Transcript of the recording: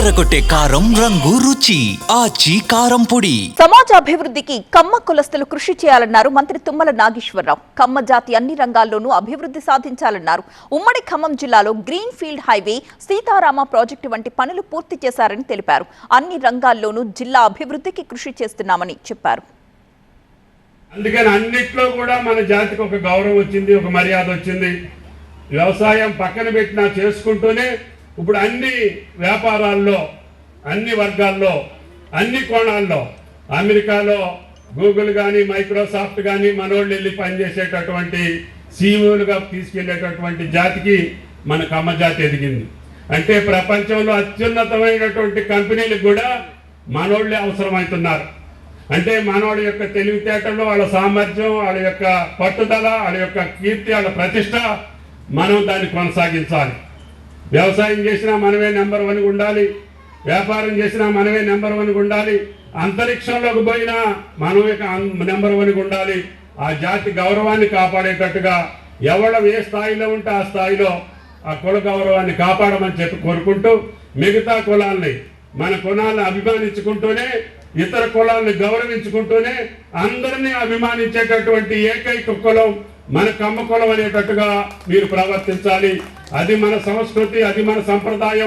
అదరగొట్టే కారం రంగు రుచి ఆచి కారం పొడి. సమాజ అభివృద్ధికి కమ్మ కులస్తులు కృషి చేయాలన్నారు మంత్రి తుమ్మల నాగేశ్వరరావు. కమ్మ జాతి అన్ని రంగాల్లోనూ అభివృద్ధి సాధించాలన్నారు. ఉమ్మడి ఖమ్మం జిల్లాలో green field highway Sitarama project వంటి పనులు పూర్తి చేశారని తెలిపారు. అన్ని రంగాల్లోనూ జిల్లా అభివృద్ధికి కృషి చేస్తున్నామని చెప్పారు. అందుకని అన్నిట్లో కూడా మన జాతికి ఒక గౌరవం వచ్చింది ఒక మర్యాద వచ్చింది. వ్యవసాయం పక్కన పెట్టినా చేసుకుంటూనే ఇప్పుడు అన్ని వ్యాపారాల్లో అన్ని వర్గాల్లో అన్ని కోణాల్లో అమెరికాలో గూగుల్ కానీ మైక్రోసాఫ్ట్ కానీ మనోళ్ళు వెళ్ళి పనిచేసేటటువంటి సీఈఓలుగా తీసుకెళ్ళేటటువంటి జాతికి మన కమ్మ జాతి ఎదిగింది. అంటే ప్రపంచంలో అత్యున్నతమైనటువంటి కంపెనీలకు కూడా మనోళ్ళే అవసరమవుతున్నారు. అంటే మనోడి యొక్క తెలివితేటలు వాళ్ళ సామర్థ్యం వాళ్ళ యొక్క పట్టుదల వాళ్ళ యొక్క కీర్తి వాళ్ళ ప్రతిష్ట మనం దాన్ని కొనసాగించాలి. వ్యవసాయం చేసినా మనమే నెంబర్ వన్గా ఉండాలి. వ్యాపారం చేసినా మనమే నెంబర్ వన్గా ఉండాలి. అంతరిక్షంలోకి పోయినా మనమే నెంబర్ వన్గా ఉండాలి. ఆ జాతి గౌరవాన్ని కాపాడేటట్టుగా ఎవరు ఏ స్థాయిలో ఉంటే ఆ స్థాయిలో ఆ కుల గౌరవాన్ని కాపాడమని చెప్పి కోరుకుంటూ మిగతా కులాల్ని మన కులాలను అభిమానించుకుంటూనే ఇతర కులాలను గౌరవించుకుంటూనే అందరినీ అభిమానించేటటువంటి ఏకైక కులం మన కమ్మకులం అనేటట్టుగా మీరు ప్రవర్తించాలి. అది మన సంస్కృతి అది మన సంప్రదాయం.